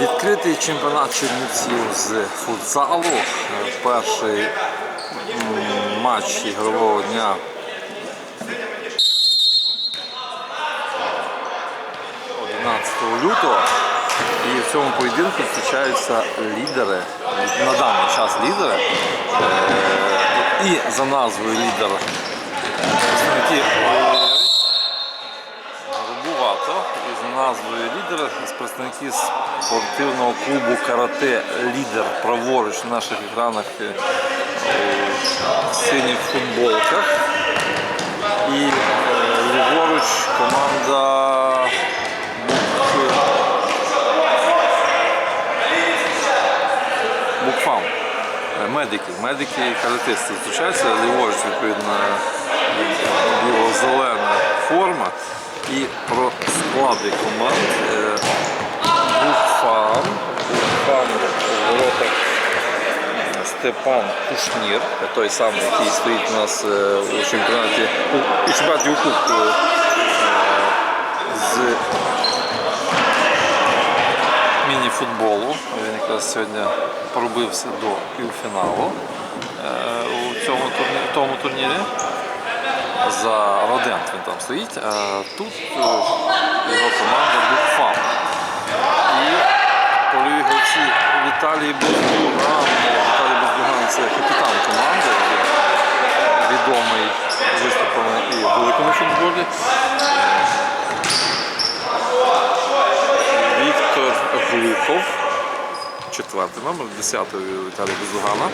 Відкритий чемпіонат Чернівців з футзалу. Перший матч ігрового дня. «11 лютого. І в цьому поєдинку зустрічаються лідери, на даний час лідери. Е, І за назвою лідер представники Рубувато і за назвою лідера з представників спортивного клубу карате Лідер праворуч на наших екранах е, в синіх футболках. І е, ліворуч команда Букфам. Е, Медики, медики і каратисти зустрічаються, ліворуч відповідно біло-зелена форма. І про склади команд. Е, Букфам, Букфам воротах Степан Кушнір, той самий, який стоїть у нас е, у чемпіонаті у, чемпіонаті УКУП е, з міні-футболу. Він якраз сьогодні пробився до півфіналу е, у цьому в турнірі. За Родент він там стоїть, тут е, його команда Букфам. І польові гравці Віталій Бездуган. Віталій Бездуган це капітан команди, відомий виступами і в великому футболі. Віктор Глухов, четвертий номер, десятий у Віталія Бездугана.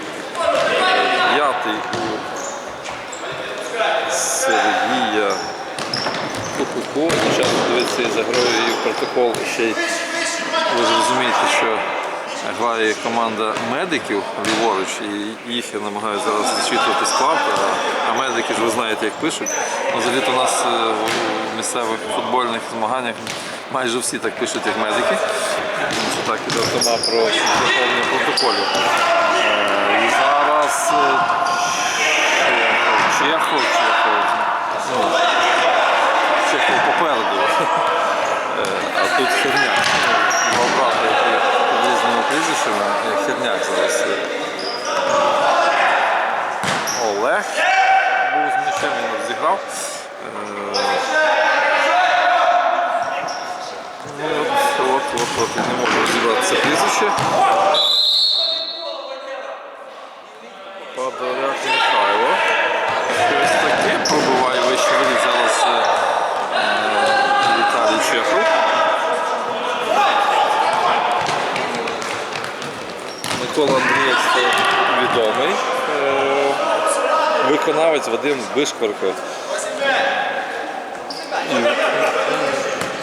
П'ятий у Сергія Кукуку. Зараз дивитися із грою і протокол ще й ви зрозумієте, що грає команда медиків ліворуч, і їх я намагаюся зараз зачитувати склад, а- медики ж ви знаєте, як пишуть. Ну, Взагалі-то у нас е, в місцевих футбольних змаганнях майже всі так пишуть, як медики. Це так іде автома про заповнення протоколів. Е, І зараз е, Чехов, Чехов, ну, Чехов попереду. Е, А тут херняк. Два брата, які під різними прізвищами. Е, Херняк зараз. Олег був з м'ячем, він розіграв. Е, Ну, от, от, от, не можу розібрати це прізвище. Подоляк Михайло. Щось таке пробиває вище воріт зараз е, е, Віталій Чехов. Микола відомий е, виконавець Вадим Бишкварко.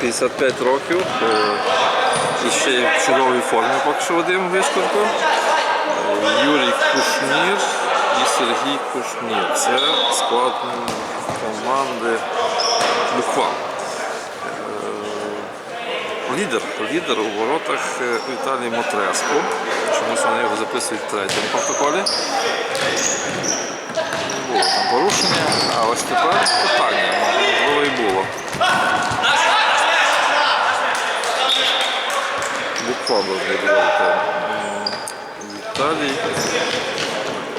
55 років. е, І ще в чудовій формі поки що Вадим Бишкварко. Е, Юрій Кушнір і Сергій Кушнір. Це склад команди Буква. Лідер, лідер у воротах е, Віталій Мотреско. Чомусь вони його записують в третьому протоколі. Було там порушення, а ось тепер питання, можливо і було. Буква розглядувати. Віталій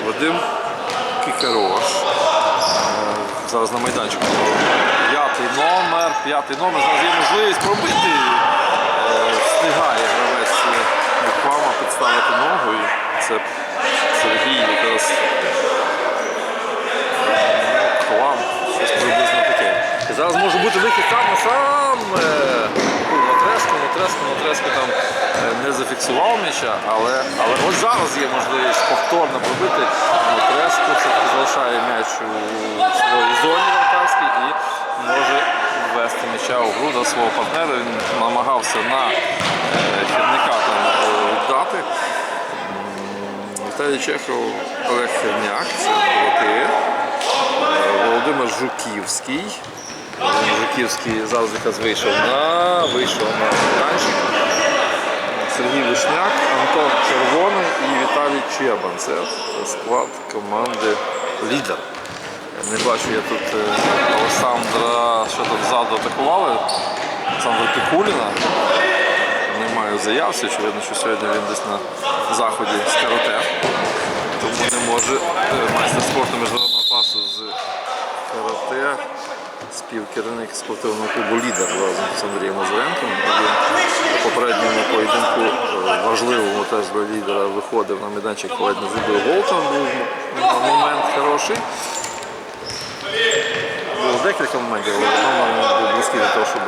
Вадим Кікерош. Е, Зараз на майданчику. П'ятий номер, п'ятий номер. Зараз є можливість пробити. Е, Встигає гравець буквами підставити ногу. І це Сергій якраз е, Клам. Щось приблизно таке. І зараз може бути вихід сам на сам. е, у Матреску, Матреску, Матреску там е, не зафіксував м'яча, але, але ось зараз є можливість повторно пробити. Матреску все-таки залишає м'яч у своїй зоні вратарській і може ввести м'яча у гру до свого партнера. Він намагався на е, там е, віддати. Віталій Чехов, Олег Херняк, це воротир. Е, Володимир Жуківський. Володимир Жуківський зараз якраз вийшов на вийшов на майданчик. Сергій Вишняк, Антон Червоний і Віталій Чебан. Це склад команди Лідер. Не бачу я тут е, Олександра, що тут ззаду атакували. Олександра Пікуліна. Немає немає в заявці. Очевидно, що сьогодні він десь на заході з карате. Тому не може е, майстер спорту міжнародного класу з карате, співкерівник спортивного клубу Лідер разом з Андрієм Озаренком. У попередньому поєдинку е, важливому теж для лідера виходив на майданчик, ледь не забив гол. Там був момент хороший. Було декілька моментів, але в одному був близький до того, щоб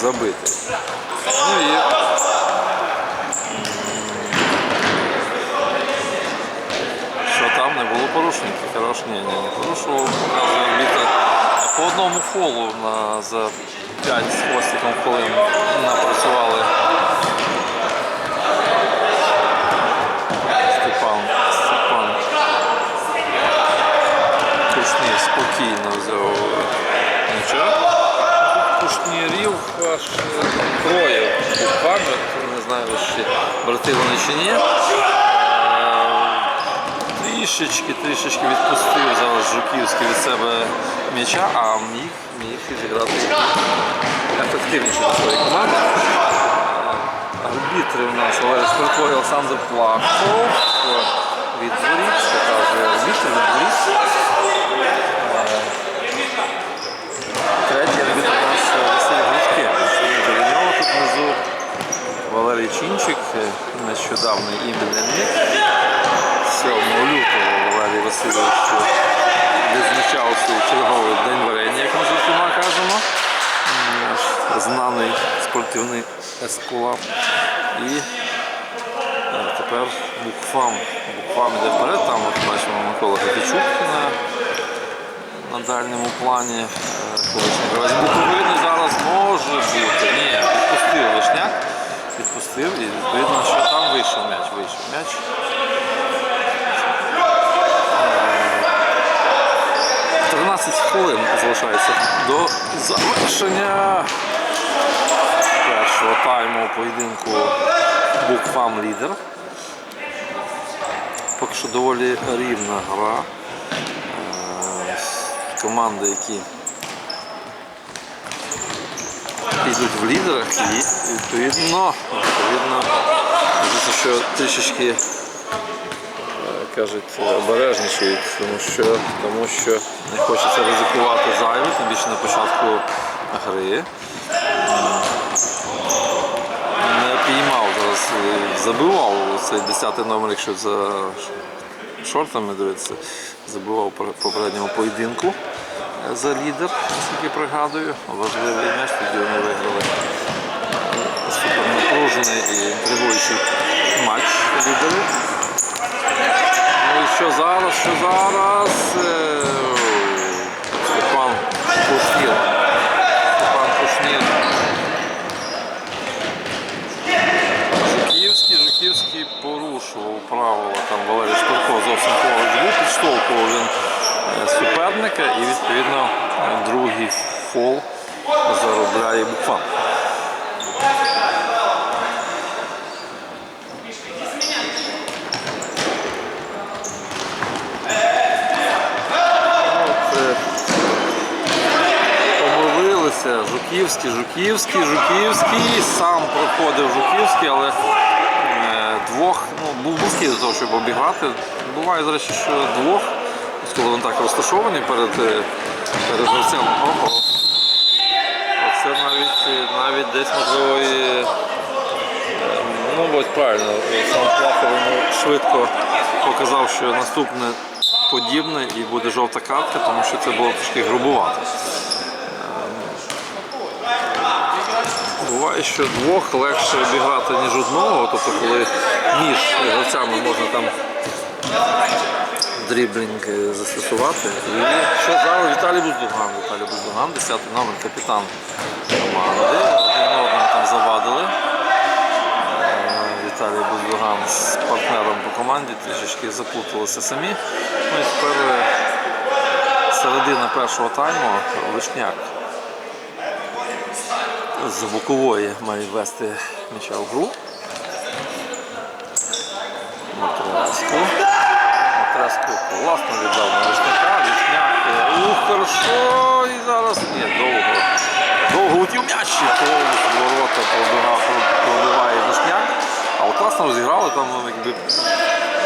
забити. Ну і що там не було порушень, хорош, ні, ні, не порушував. По одному фолу на, за 5 з хвостиком хвилин напрацювали Степан, Степан Кушнір спокійно взяв нічого. Кушнірів аж е, троє буквально, не знаю, ще брати вони чи ні. Е, Трішечки, трішечки відпустив зараз Жуківський від себе м'яча, а міг, міг зіграти ефективніше до своєї команди. Арбітри у нас Шпирко і Олександр Плахов від воріт, показує арбітр від воріт. Третій арбітр у нас Василь Гришкевич. До нього тут внизу Валерій Чинчик, нещодавний іменинник. 7 лютого Васильович відзначав свій черговий день варення, як ми жартома кажемо. Наш знаний спортивний ескулап. І е, тепер букфам. Букфам йде вперед, там от бачимо Микола Гатичук на на дальньому плані. Е, Колишній Буковини зараз може бути. Ні, відпустив Вишняк. Відпустив і відповідно, що там вийшов м'яч. Вийшов м'яч. Е, 13 хвилин залишається до завершення першого тайму поєдинку Букфам лідер. Поки що доволі рівна гра команди, які йдуть в лідерах і відповідно, відповідно, що трішечки е, кажуть, обережничають, тому що, тому що не хочеться ризикувати зайве, тим більше на початку гри. Не піймав зараз, е, забивав цей 10 номер, якщо за шортами дивитися, забивав попередньому поєдинку е, за лідер, наскільки пригадую. Важливий м'яч, тоді вони виграли е, супернапружений і інтригуючий матч лідерів. Що зараз, що зараз? Е, Степан Кушнір. Степан Кушнір. Жуківський, Жуківський порушував правила, там Валерій Шпирко зовсім був, підштовхував він е, суперника і відповідно другий фол заробляє Букфан. От, е, Помилилися, Жуківський, Жуківський, Жуківський, сам проходив Жуківський, але е, двох, ну, був близький до того, щоб обіграти. Буває, до що двох, коли вони так розташовані перед, е, перед гравцем. Оце навіть, е, навіть десь можливо і, ну ось правильно, сам Плахов йому швидко показав, що наступне подібне і буде жовта картка, тому що це було трошки грубувато. Буває, що двох легше обіграти, ніж одного, тобто коли між гравцями можна там дріблінг е, застосувати. І що зараз Віталій Буздуган, Віталій Буздуган, 10 номер, капітан команди. Один одному там завадили. Е, Віталій Буздуган з партнером по команді трішечки заплуталися самі. Ну і тепер е, середина першого тайму Вишняк з бокової має ввести м'яча в гру. Матреску. Матреску класно віддав на Вишняка. Вишняк. е, Ух, хорошо. І зараз ні, довго. Довго утів м'яч повністю ворота пробігав, пробивав класно розіграли, там ну, якби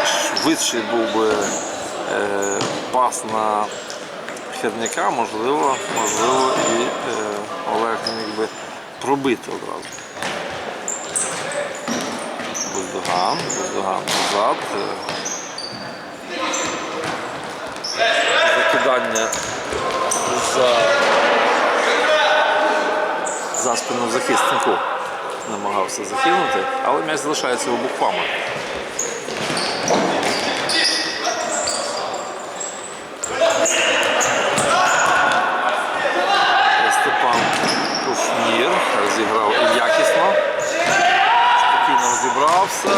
швидший був би е, пас на Херняка, можливо, можливо, і е, Олег міг би пробити одразу. Буздуган, Буздуган назад. е, Закидання за, за спину захиснику. Намагався закинути, але м'яч залишається у буквами. Степан Кушнір розіграв і якісно. Спокійно розібрався.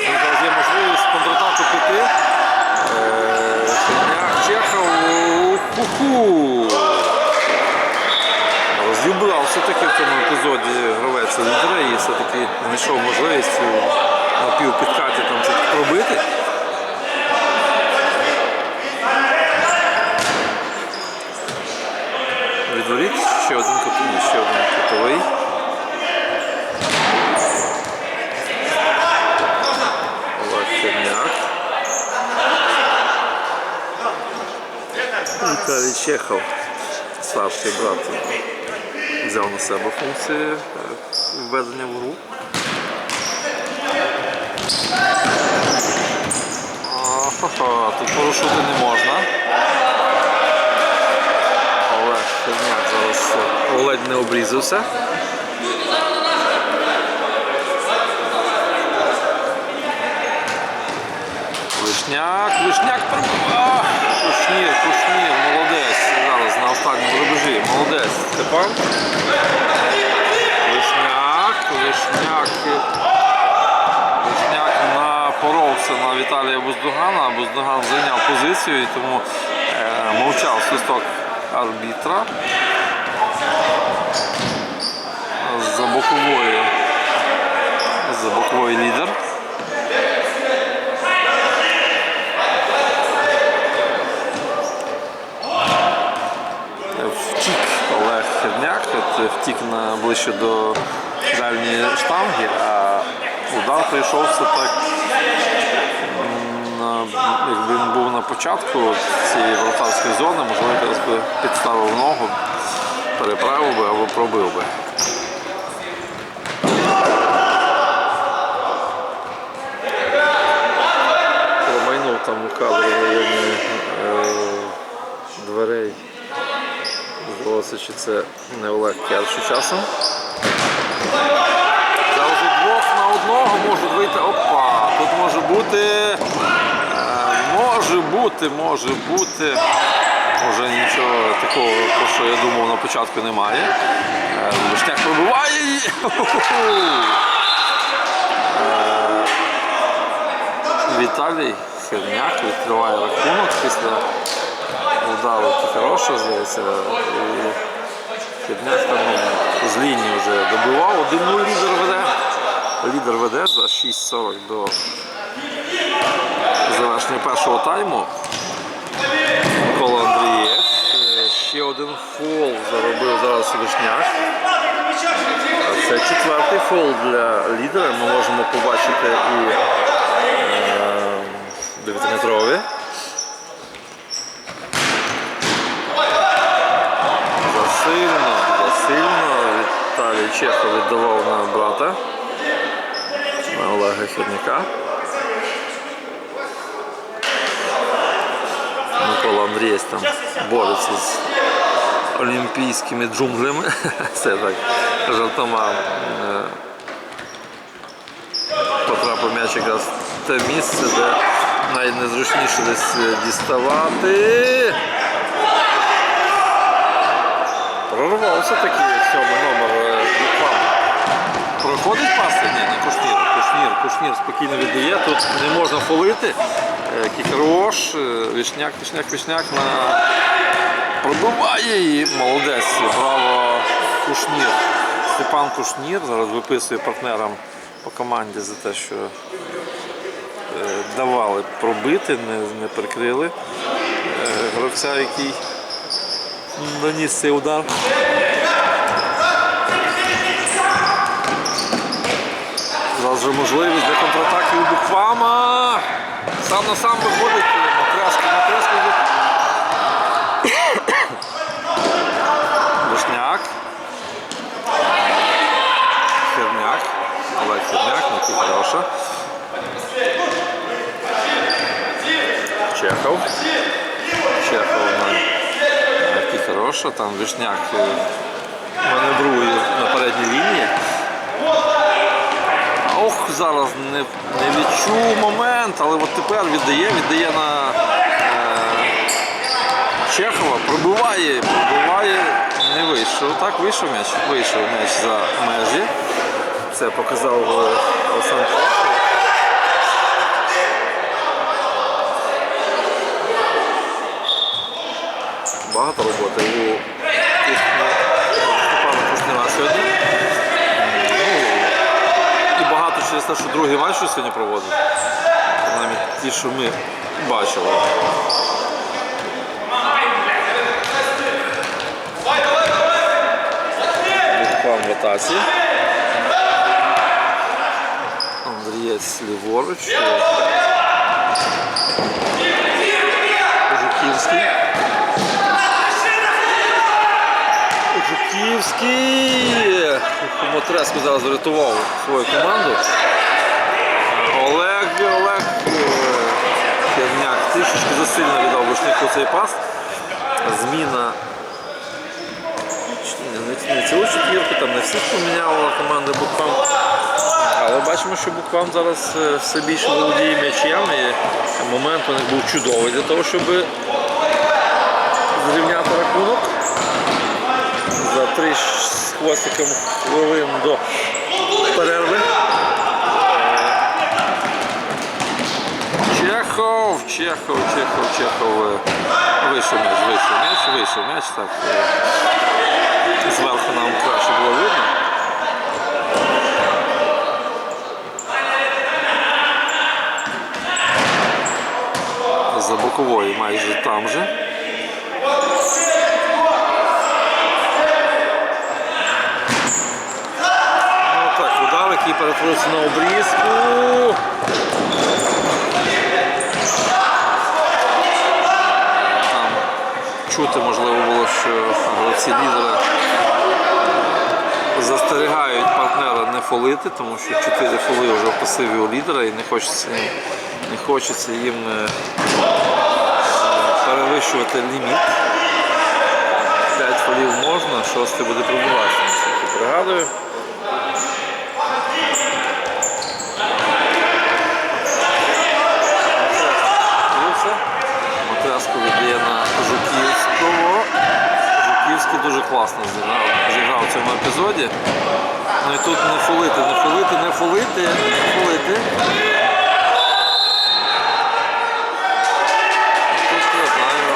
І Зараз є можливість піти. Е, Чехов. Ху-ху. Розібрав все-таки в цьому епізоді гравець лідера і все-таки знайшов можливість на півпідкаті там щось пробити. Відворіт, ще один кутовий, ще один кутовий. Олег Черняк. Віталій Чехов, старший брат, взяв на себе функції е, введення в гру. Ха-ха, тут порушити не можна. Олег Черняк зараз е, ледь не обрізався. Вишняк, Вишняк. Кушнір, Кушнір, на. Молодець. Степан. Вишняк, Вишняк. Вишняк напоровся на Віталія Буздугана. Буздуган зайняв позицію і тому е, мовчав свисток арбітра. За бокової. За бокової лідер. Втік Олег Херняк, от втік на ближче до дальньої штанги, а удар прийшовся так. якби він був на початку цієї вратарської зони, можливо, якраз би підставив ногу, переправив би або пробив би. Промайнув там у кадрі в районі е, дверей. Здалося, чи це не Олег Керш часом. Зараз двох на одного можуть вийти. Опа! Тут може бути. е, Може бути, може бути. Може нічого такого, про що я думав на початку немає. Е, Вишняк пробиває. Е, Віталій Херняк відкриває рахунок після удару хороше, здається. І Херняк там з лінії вже добивав. 1-0 лідер веде. Лідер веде за 6.40 до завершення першого тайму. Микола Андрієв. Е, Ще один фол заробив зараз Вишняк. Це четвертий фол для лідера. Ми можемо побачити і е, 9-метрові. Засильно, засильно Чехов віддавав на брата, на Олега Херняка. Микола Андрієць там бореться з олімпійськими джунглями. Це так жартома. Е, Потрапив м'яч якраз те місце, де найнезручніше десь е, діставати. Прорвався такий сьомий номер е. Проходить паси? Ні, не Кушнір. Кушнір, Кушнір спокійно віддає. Тут не можна фолити. Е, е, Вішняк, Вішняк, Вішняк на... пробиває і молодець. Браво Кушнір. Степан Кушнір зараз виписує партнерам по команді за те, що е, давали пробити, не, не прикрили гравця, який наніс цей удар. Зараз же можливість для контратаки у Буквама. Сам на сам виходить. Матряска, матряска. Вишняк. Херняк. Олег Херняк, Никита Роша. Чехов. Чехов на Никита Роша. Там Вишняк е, маневрує на передній лінії. Ох, зараз не, не відчув момент, але от тепер віддає, віддає на е, Чехова, пробиває, пробиває, не вийшов. Так, вийшов м'яч, вийшов м'яч за межі. Це показав Олександр. Багато роботи у Степана Кушнера сьогодні. Через те, що другий матч що сьогодні проводить. Принаймні ті, що ми бачили. Буквам в атаці. Андрієць ліворуч. Жуківський. Жуківський. Мотреско зараз врятував свою команду. Олег, Олег Херняк трішечки засильно віддав Вишняку цей пас. Зміна не, цілу четвірку, там не всіх поміняла команда Буквам. Але бачимо, що Буквам зараз е, все більше володіє м'ячем і момент у них був чудовий для того, щоб зрівняти рахунок три з хвостиком хвилин до перерви. Чехов, Чехов, Чехов, Чехов. е, Вийшов м'яч, вийшов м'яч, вийшов м'яч, так. е, Зверху нам краще було видно. За боковою майже там же. Ну так, удар, який перетворився на обрізку. Там чути можливо було, що гравці лідера застерігають партнера не фолити, тому що 4 фоли вже в пасиві у лідера і не хочеться, не хочеться їм е, перевищувати ліміт. 5 фолів можна, шостий буде пробувати. Пригадую. Дивився. Матряску віддає на Жуківського. Жуківський дуже класно зіграв, в цьому епізоді. Ну і тут не фолити, не фолити, не фолити, не фолити. Тут я знаю.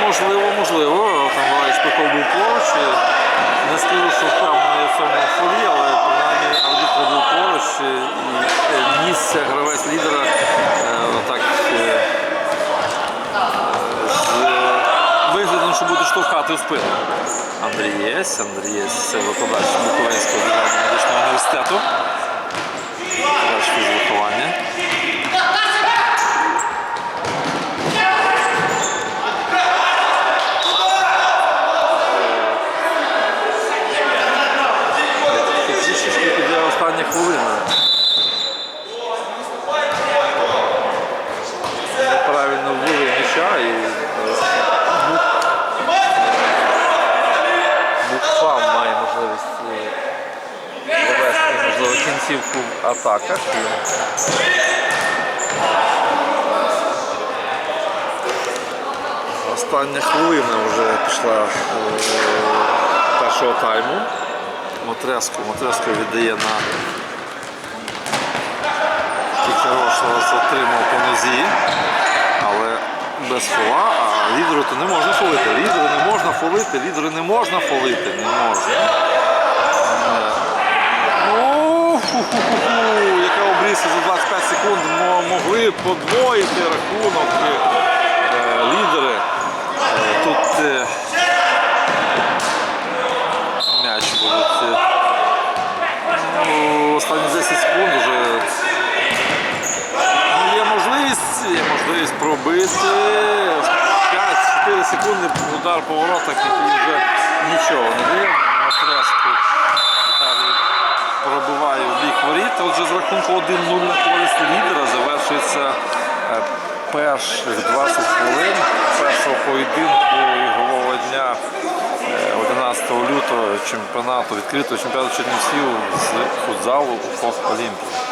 ну, Можливо, можливо. Там Валерій Шпиков був поруч. Не скажу, що впевнений в цьому фолі, але принаймні арбітр був поруч і і ніс гравець лідера е, так. е, з виглядом, що буде штовхати у спину. Андрієць, Андрієць, це викладач Буковинського державного медичного університету. Викладач фізвиховання. Трішечки піде остання хвилина. Неправильно ввели м'яча і е, Букфам має можливість е, провести можливо, І Остання хвилина вже пішла е, першого тайму. Мотреску, Мотреску віддає на Кікарошова затримав по нозі, але без фола, а лідеру то не можна фолити. Лідеру не можна фолити, лідеру не можна фолити, не можна. Е, ху-ху-ху-ху, Яка обрізка за 25 секунд могли подвоїти рахунок е, лідери. Е, Тут е, м'яч будуть. ну, останні 10 секунд вже ну, є можливість, є можливість пробити. 5-4 секунди удар по воротах, який вже нічого не дає. Віталій пробиває в бік воріт. Отже, з рахунку 1-0 на користь лідера завершується е, перших 20 хвилин першого поєдинку ігрового дня е, 11 лютого чемпіонату відкритого чемпіонату Чернівців з футзалу у Олімпії.